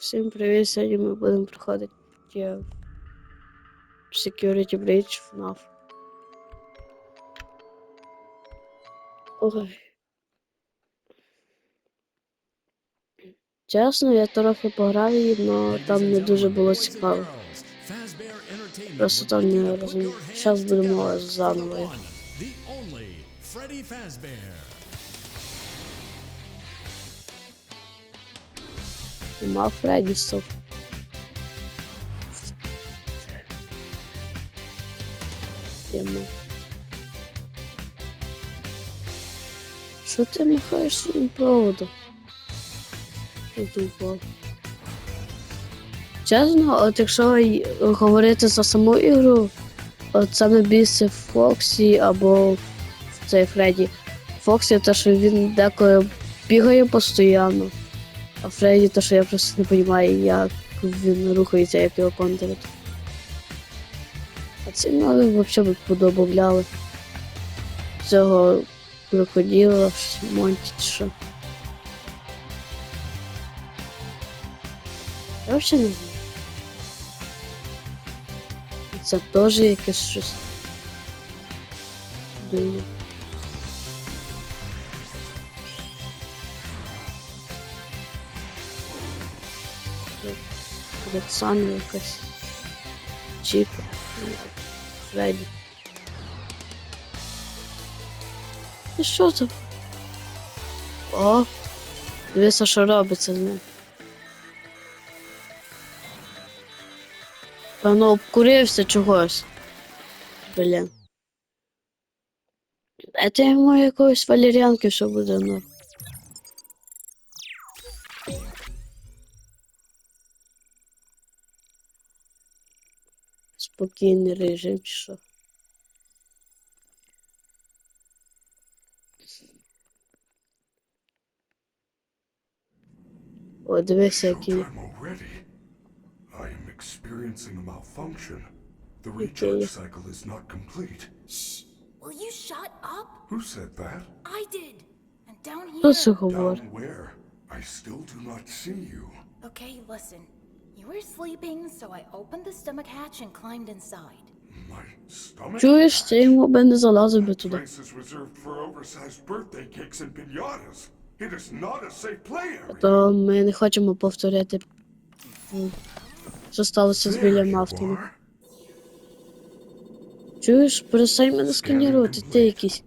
Всім привіт, сьогодні ми будемо проходити Security Breach FNAF. Ой. Чесно, я трохи пограв її, але там не дуже було цікаво. Просто там не розумію. Зараз будемо заново. Нема Фреддісов. Тема. Що ти махаєш своїм проводом? Чесно, от якщо говорити за саму ігру, от саме більше Фоксі або цей Фредді. Фоксі те, що він деколи бігає постійно. А Фредді, то що я просто не розумію, як він рухається, як його контрить. А ці нові взагалі б подобавляли. Цього крокодила, Монті, чи що. Я взагалі не знаю. Це теж якесь щось. Дивне. Роксана якась. Чіпа. Фредді. І що це? О! Дивися, що робиться з ним. Певно, обкурився чогось. Блін. Дайте йому якоїсь валеріанки, що буде ну. Спокійний режим, чи що. О, дивися, який. Showtime already. I am experiencing a malfunction. The Okay. recharge cycle is not complete. Shh! Will you shut up? Who said that? I did. And down Хто це here. говорить? Down where? I still do not see you. Okay, listen. You were sleeping, so I opened the stomach hatch and climbed inside. My stomach? Чуєш, це йому би не залазив би This туди. place is reserved for oversized birthday cakes and pinatas. It is not a safe play area. То ми не хочемо повторити, м, що сталося з There Вільям you Автоном. are. Чуєш, перестань мене сканірувати, ти якийсь.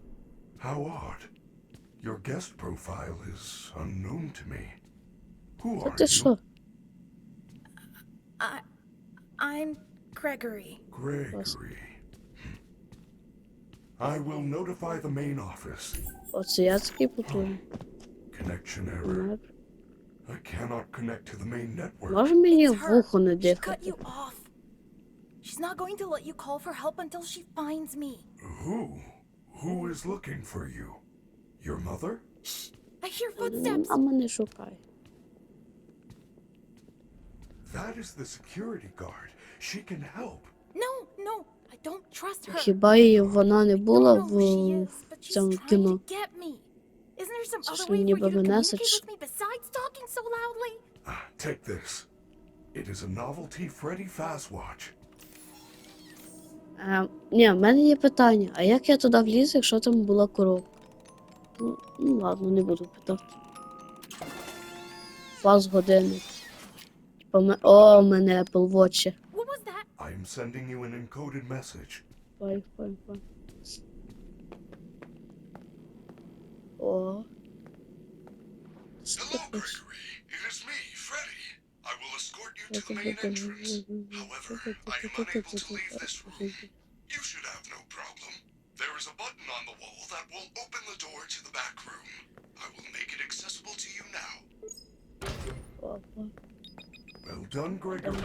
How odd. Your guest profile is unknown to me. Who Та are ти you? що? I. I'm Gregory. Gregory. I will notify the main office. Оце я такий потужний. Connection error. I cannot connect to the main network. Може мені It's в her. вухо не She cut дихати? you off. She's not going to let you call for help until she finds me. Who? Who is looking for you? Your mother? I hear footsteps. А мене шукай. That is the security guard. She can help. No, no, I don't trust her. Хіба її вона не була в, цьому кіно? to get me. Isn't there some Це other ж way for ніби you to communicate with me besides talking so loudly? Ah, take this. It is a novelty Freddy Fazwatch. Е, ні, в мене є питання. А як я туди вліз, якщо там була коробка? Ну, ну ладно, не буду питати. Фаз години. Типа, ме- О, у мене Apple Watch. є. What was that? I am sending you an encoded message. Пай, пай, пай. О. Hello, Gregory. It is me, Freddy. I will escort you to the main entrance. However, I am unable to leave this room. done, Gregory.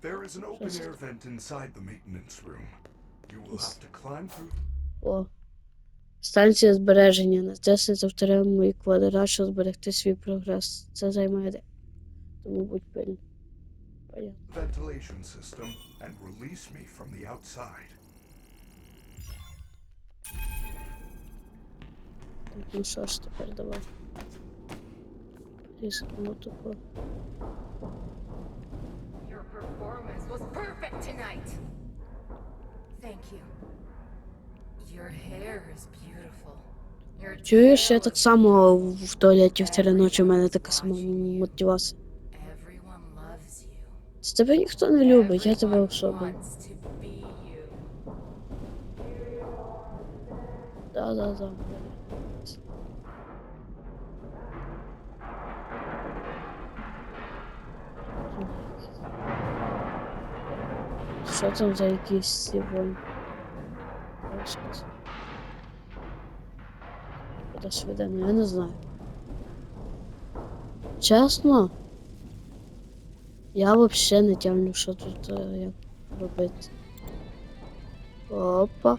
There is an open air vent inside the maintenance room. You will have to climb through. О. Станція збереження. Натиснути вторинний квадрат, щоб зберегти свій прогрес. Це займає де. Тому будь пильний. Понятно. the ventilation system and release me from the outside. Так, ну що ж тепер давай. Різкнемо тупо. Your performance was perfect tonight. Thank you. Your hair is beautiful. Your Чуєш, я так само в туалеті в ночі, у мене така сама мотивація. Everyone loves you. Це тебе ніхто не любить, я тебе Everyone особливо. wants to be you. Да, да, да. Що там за якийсь сівонь? Куди? Ну я не знаю. Чесно? Я взагалі не тямлю, що тут е, як робити. Опа.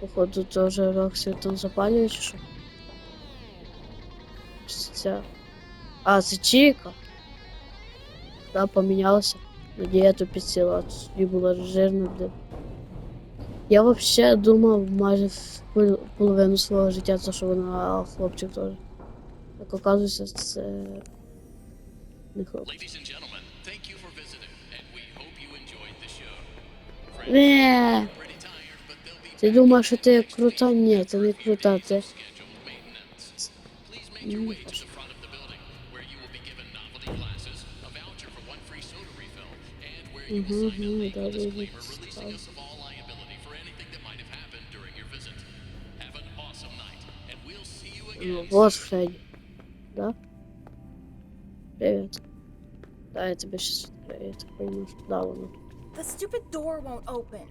Походу тоже Роксі там запалює чи А, це Чіка. Да, помінялася. На дієту підсіла, тоді було жирно, блін. Я вообще думав майже половину свого життя, це що вона хлопчик теж. Як оказується, це не хлопчик. Не. Ти думаєш, що ти крута? Ні, ти не крута, ти. and where you will sign a Mhm, legal that will be disclaimer releasing us of all liability for anything that might have happened during your visit. Have an awesome night, and we'll see you Ну, again. вот Фредди. Да? Привет. Да, я тебе сейчас... Я так понимаю, что да, воно. The stupid door won't open.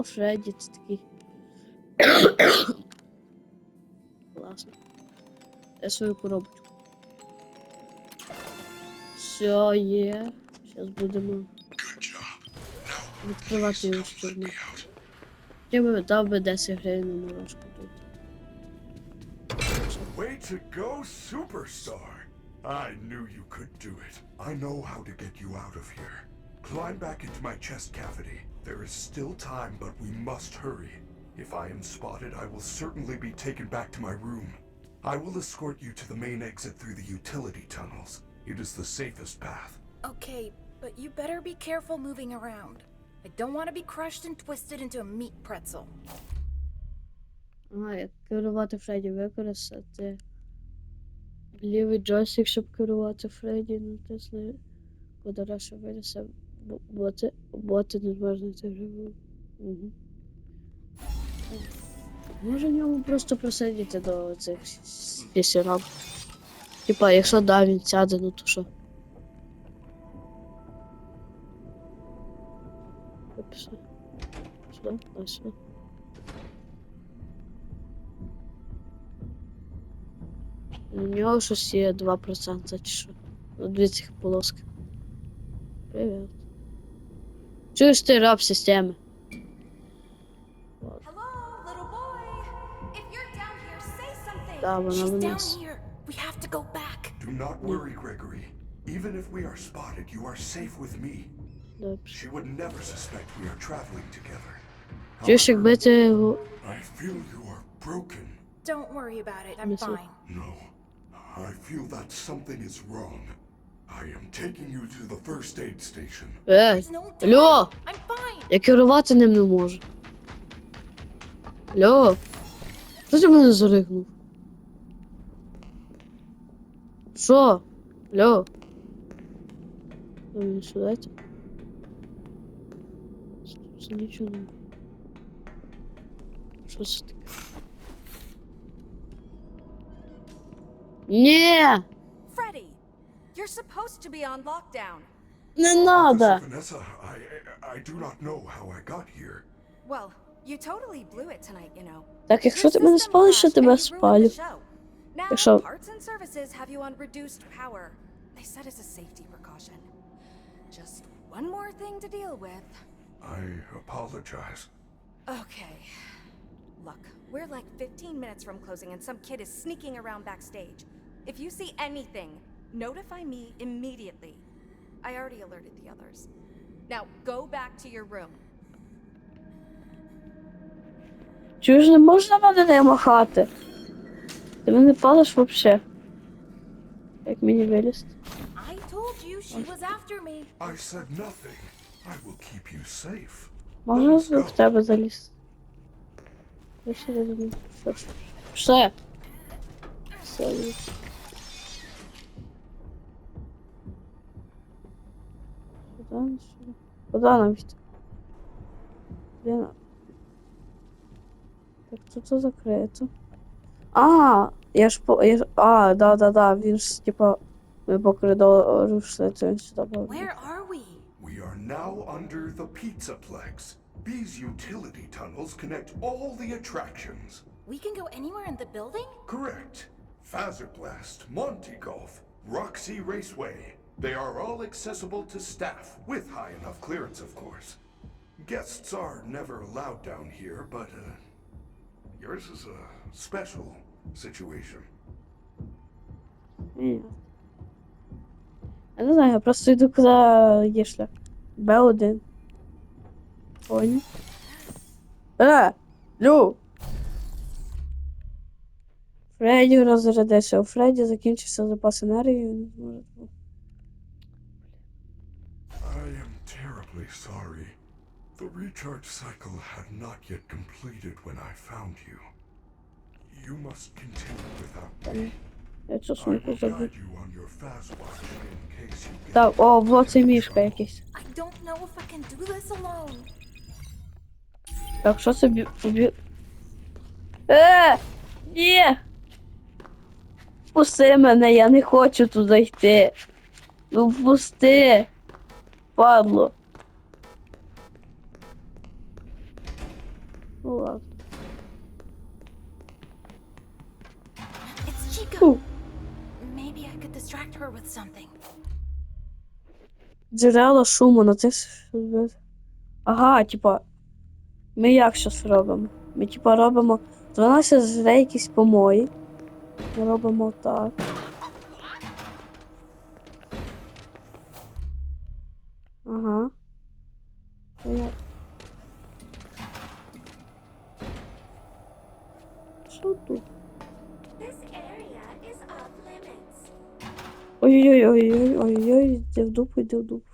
Мав Фредді, це такий. Класно. Я свою коробочку. Все, є. Зараз будемо Good job. Now, відкривати please його come let штурму. me out. Я би дав би 10 гривень на морожку тут. Way to go, superstar! I knew you could do it. I know how to get you out of here. Climb back into my chest cavity. There is still time, but we must hurry. If I am spotted, I will certainly be taken back to my room. I will escort you to the main exit through the utility tunnels. It is the safest path. Okay, but you better be careful moving around. I don't want to be crushed and twisted into a meat pretzel. Ага, як керувати Фредді використати. Лівий джойстик, щоб керувати Фредді, натисни куди що вирісе боти, боти не можна йти гриву. Угу. Може в ньому просто просидіти до цих пісірам. Типа, якщо да, він сяде, ну то що? У нього щось є 2% чи що. Дві цих полоски. Привіт. Just it up, system. Hello, little boy. If you're down here, say something. That one She's down this. here. We have to go back. Do not worry, Gregory. Even if we are spotted, you are safe with me. Oops. She would never suspect we are traveling together. Just a bit. I feel you are broken. Don't worry about it. I'm fine. No, I feel that something is wrong. I am taking you to the first aid station. Ей! There's no Алло! time. I'm fine. Я керувати ним не можу. Алло! Хто ти мене заригнув? Що? Ви мені сюди? Це нічого не. Що це таке? Ні! Freddy, you're supposed to be on lockdown. Не надо! Officer Vanessa, I, I do not know how I got here. Well, you totally blew it tonight, you know. Так, якщо Your ти мене system спалиш, я crashed тебе and you ruined the спалю. show. Now, Якщо- parts and services have you on reduced power. They said as a safety precaution. Just one more thing to deal with. I apologize. Okay. Look, we're like 15 minutes from closing and some kid is sneaking around backstage. If you see anything, notify me immediately. I already alerted the others. Now, go back to your room. Чого ж не можна мене не махати? Ти мене палиш вообще. Як мені вилізти? I told you she was after me. I said nothing. I will keep you safe. Можна в тебе залізти? Я ще не розумію. Що? Все. Все. є. Куда нам сюди? Куда нам йти? Блін. Так тут це закрито. А, я ж по. Я ж... А, да, да, да. Він ж типа. Ми по коридору йшли, то він сюди був. Where are we? We are now under the Pizzaplex. These utility tunnels connect all the attractions. We can go anywhere in the building? Correct. Fazerblast, Monty Golf, Roxy Raceway. They are all accessible to staff, with high enough clearance, of course. Guests are never allowed down here, but uh, yours is a special situation. Ні. Я не знаю, я просто йду, куди є шлях. Б1. Понял. Е! Лю! Фредді розрядився. У Фредді закінчився запас енергії. Terribly sorry. The recharge cycle had not yet completed when I found you. You must continue without me. Я цю сумку забув. Так, о, вот це мішка якийсь. I don't know if I can do this alone. Так, що це бі... бі... Е! Ні! Пусти мене, я не хочу туди йти. Ну пусти. Падло. Ну ладно. It's Chica. Фу. Maybe I could distract her with something. Джерела шуму на це. Ага, типа. Ми як щас робимо? Ми типа робимо. 12 жре якісь помої. Ми робимо так. Ага. Ой-ой-ой, ой-ой-ой, йде в дупу, йде в дупу.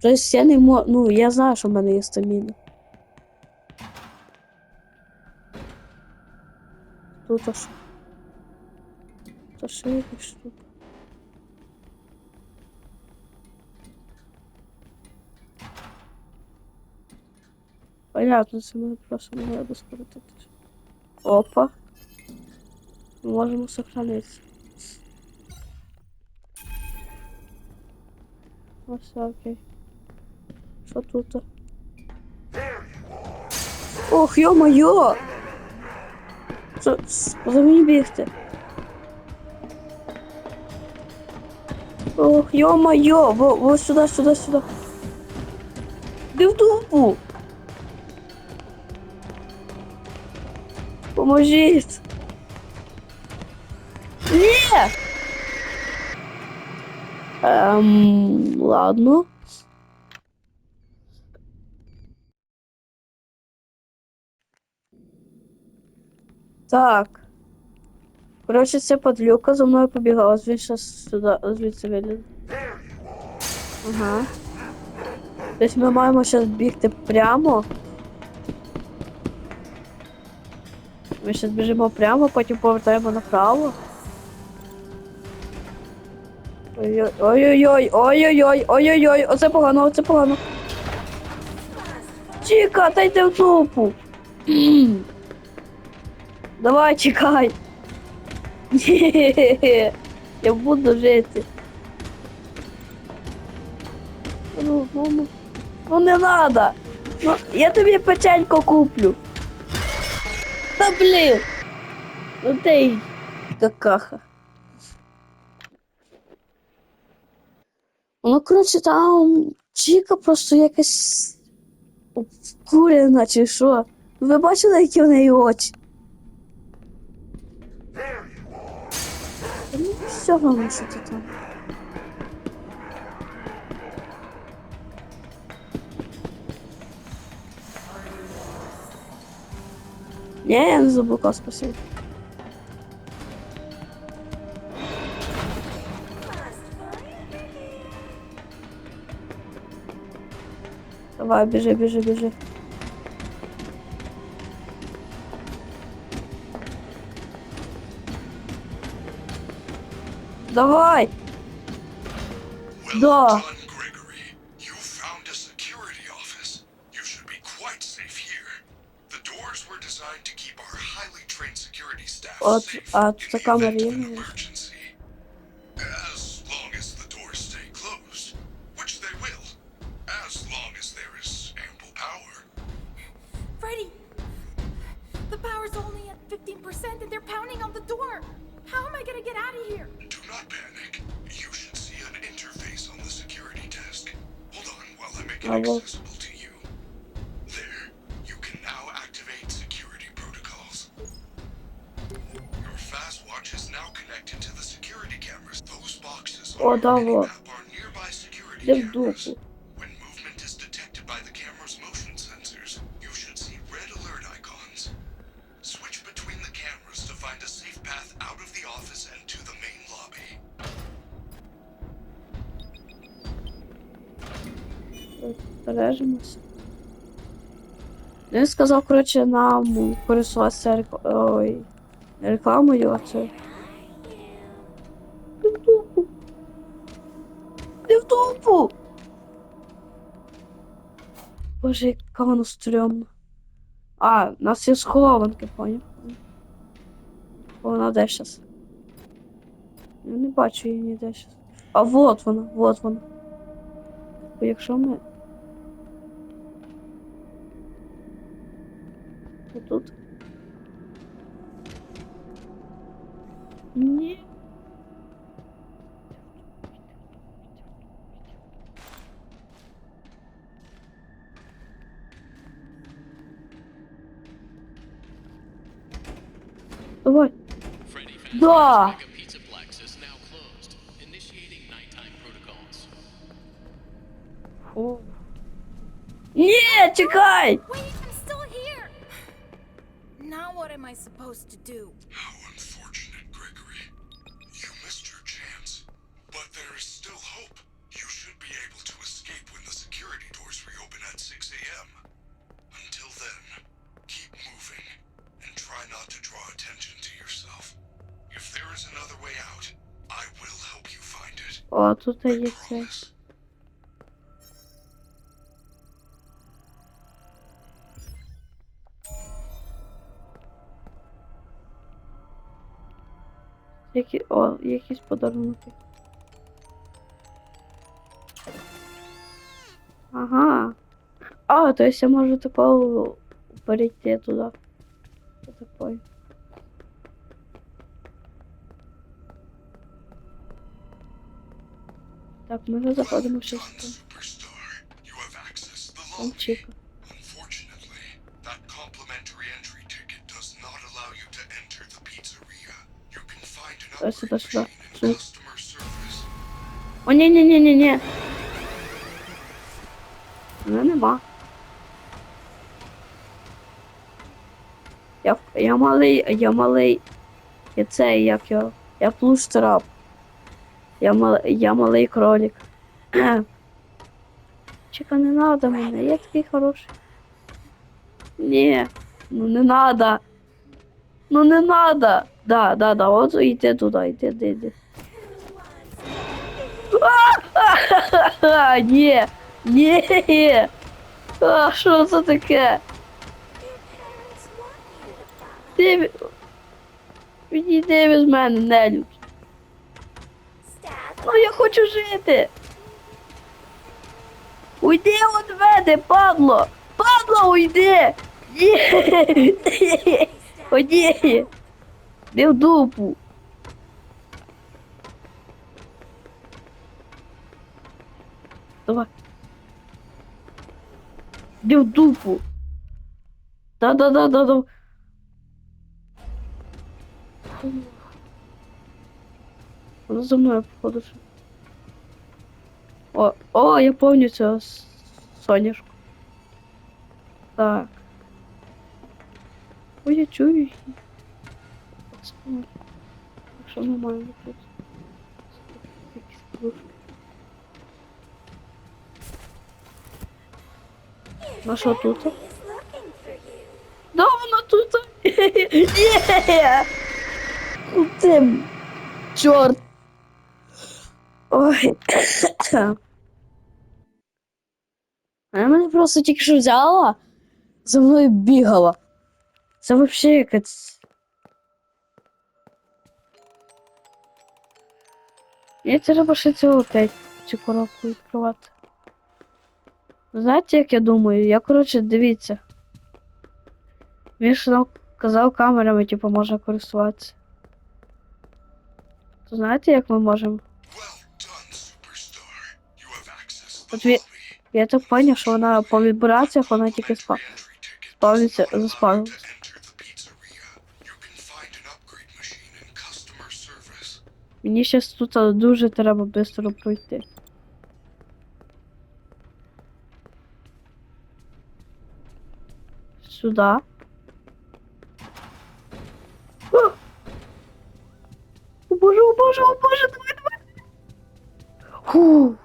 Тобто я не можу. Ну, я знаю, що в мене є стаміна. Тут аж. Та ще якась штука. Понятно, це ми просто треба скоротити. Опа. Ми можемо сохранитися. Ось все окей. Що тут? Ох, с- куди мені бігти? Ох, йо-моє! Во, во сюди, сюди, сюди. Де в дупу? Поможіть! Ні! Ем, ладно. Так. Коротше, це подлюка за мною побігала, щас сюди, звідси виліз. Ага. Тобто ми маємо зараз бігти прямо. Ми зараз біжимо прямо, потім повертаємо направо. Ой-ой, ой-ой-ой, ой-ой-ой, ой-ой-ой, оце погано, оце погано. Чіка, та йди в дупу. М. Давай, чекай. Я буду жити. Ну, не надо. Ну, я тобі печенько куплю. Та блін. Ну ти какаха. Ну, коротше, там Чіка просто якась Куряна чи що? Ви бачили, які в неї очі? Ну, все одно, що ти там. Ні, я не заблукав, спасибо. Keep our highly trained security staff От, safe а in тут the така event while I make it I will. accessible to you. There. You can now activate security protocols. Your fast watch is now connected to the security cameras. Those boxes О, on да, your вот. map are nearby security Де в cameras. Збережемося. Він сказав, коротше, нам користуватися рек... Ой, рекламою, а це. Не в дупу. Не в дупу. Боже, яка воно стрьомна. А, у нас є схованки, поняв? Вона де щас? Я не бачу її ніде щас. А вот вона, вот вона. Якщо ми. nighttime protocols. О. Ні, чекай! Wait, I'm still here! Now what am I supposed to do? Тут є це. Які... О, якісь подарунки. Ага. А, то есть я можу такого перейти туди. Find an Дай сюди, upgrade сюди. machine in Сюди. customer service. О, ні, ні, ні, ні, ні. Мене нема. Я, я малий, я малий. Я цей, як його. Я плуштрап. Я, мал, я малий кролик. Чека, не надо мене, я такий хороший. Ні, ну не надо. Ну не надо. Да, да, да, от йди туди, йди, йди, йди. Ні, ні. А, що це таке? Ти ві- відійди від мене, нелюд. Ну я хочу жити. Уйди від мене, падло! Падло, уйди! Ні! Ході! Не в дупу! Давай. Іди в дупу. Да-да-да-да-да. Фу. Вона за мною походу. що. О, о, я помню цього с- соняшку. Так. Ой, я чую її. Пацани. Що ми маємо тут? Якісь подушки. Ну що тут? Да, вона тут. Є! Ти чорт. Ой. Вона мене просто тільки що взяла, за мною бігала. Це взагалі якась. Мені треба ще цю опять цю коробку відкривати. Знаєте, як я думаю? Я, коротше, дивіться. Він ж нам казав камерами, типу, можна користуватися. То знаєте, як ми можемо? От він- Я так поняв, що вона по вібраціях, вона тільки спа. Спавниться, service. Мені зараз тут дуже треба швидко пройти. Сюда. О боже, о боже, о боже, давай, давай. Фу.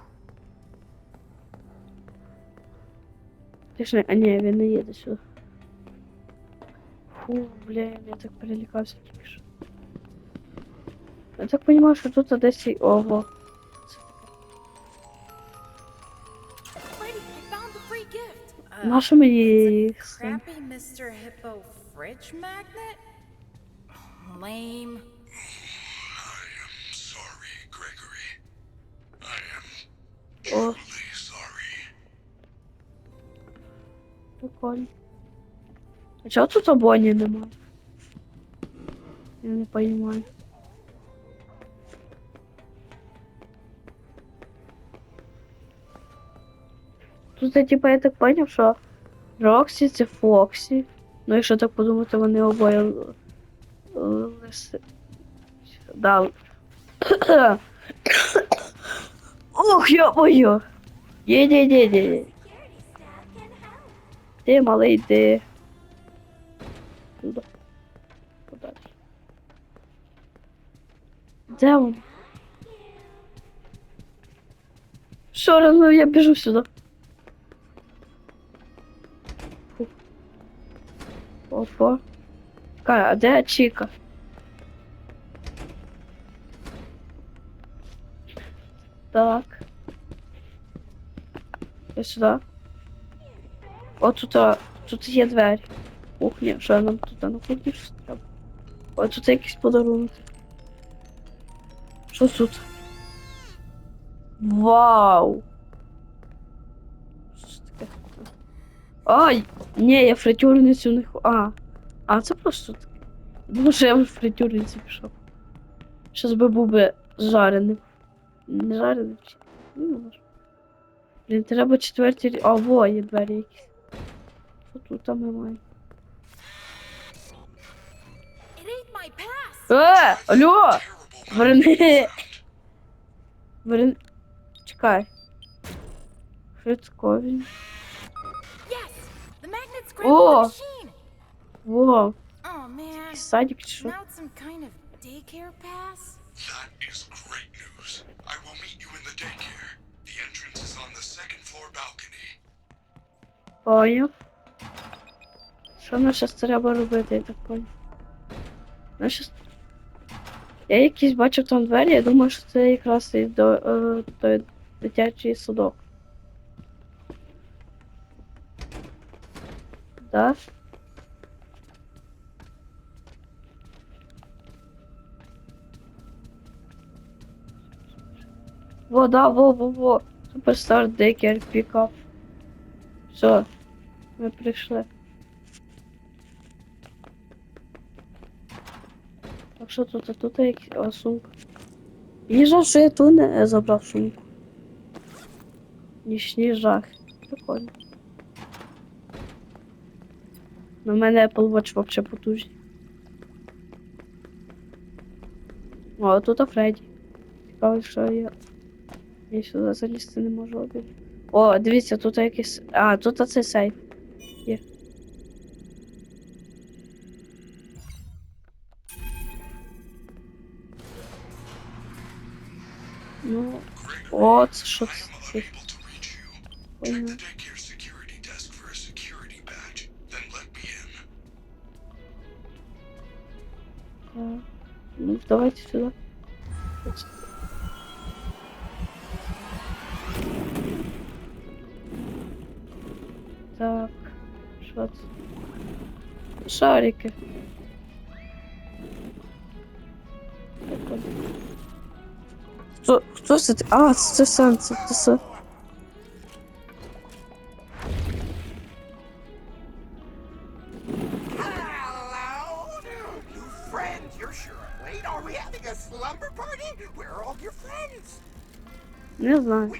Точно, а ні, він не їде сюди. Фу, блін, я так перелякався тільки що. Я так понимаю, що тут десь і ого. Freddy, I found the free gift. На що мені It's їх a з цим? crappy Mr. Hippo fridge magnet? Lame. I am sorry, Gregory. I am О, truly прикольно. А чого тут обоні немає? Я не понимаю. Тут, я, типа, я так поняв, що Роксі це Фоксі. Ну, якщо так подумати, вони обоє лиси. Да. Ох, я бою. Є-є-є-є. Ти малий йди. Туди. Подальше. Де він? Що рано я біжу сюди. Опа. Кай, а де Чіка? Так. Я сюди. О, тут, тут є двері. Кухня, що нам тут на кухні щось треба. О, тут якісь подарунки. Що тут? Вау! Що таке? Ай! Ні, я фритюрницю не ху. А. А, це просто таке. Що я в фритюрниці пішов. Щас би був би жарений. Не жарений. Ну, не можу. Блін, треба четвертій. А, во, є двері якісь. Що тут немає? Pass. Е, алло! Terrible Верни! Верни. Чекай. Швидкові. Yes, the magnet's Oh. grabbing the machine. Во, Oh man. садик чи що? Now it's some kind of daycare pass. That is great news. I will meet you in the daycare. The entrance is on the second floor balcony. Поняв. Що нам зараз треба робити, я так поняв. Ну, щас... Я якісь бачив там двері, я думаю, що це якраз і до, е, той дитячий садок. Да? Во, да, во, во, во. Суперстар Декер пікап. Все, Мы прийшли. Так що тут, а тут як сумка. Їжа, що я тут не е, забрав сумку. Нічний жах. Прикольно. Ну, На мене Apple Watch вообще потужний. О, а тут Фредді. Цікаво, що я. Я сюди залізти не можу обіг. О, дивіться, тут якийсь... А, тут оцей сейф. Ну, вот що. Ну, давайте сюда. Так, что Шарики. Просто... А, це все, це все. Не знаю.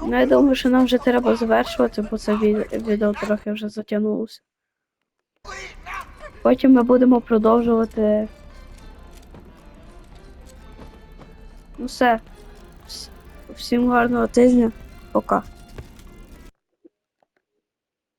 Ну, я думаю, що нам вже треба завершувати, бо це відео трохи вже затягнулося. Потім ми будемо продовжувати. Ну все. Всім гарного тижня. Пока.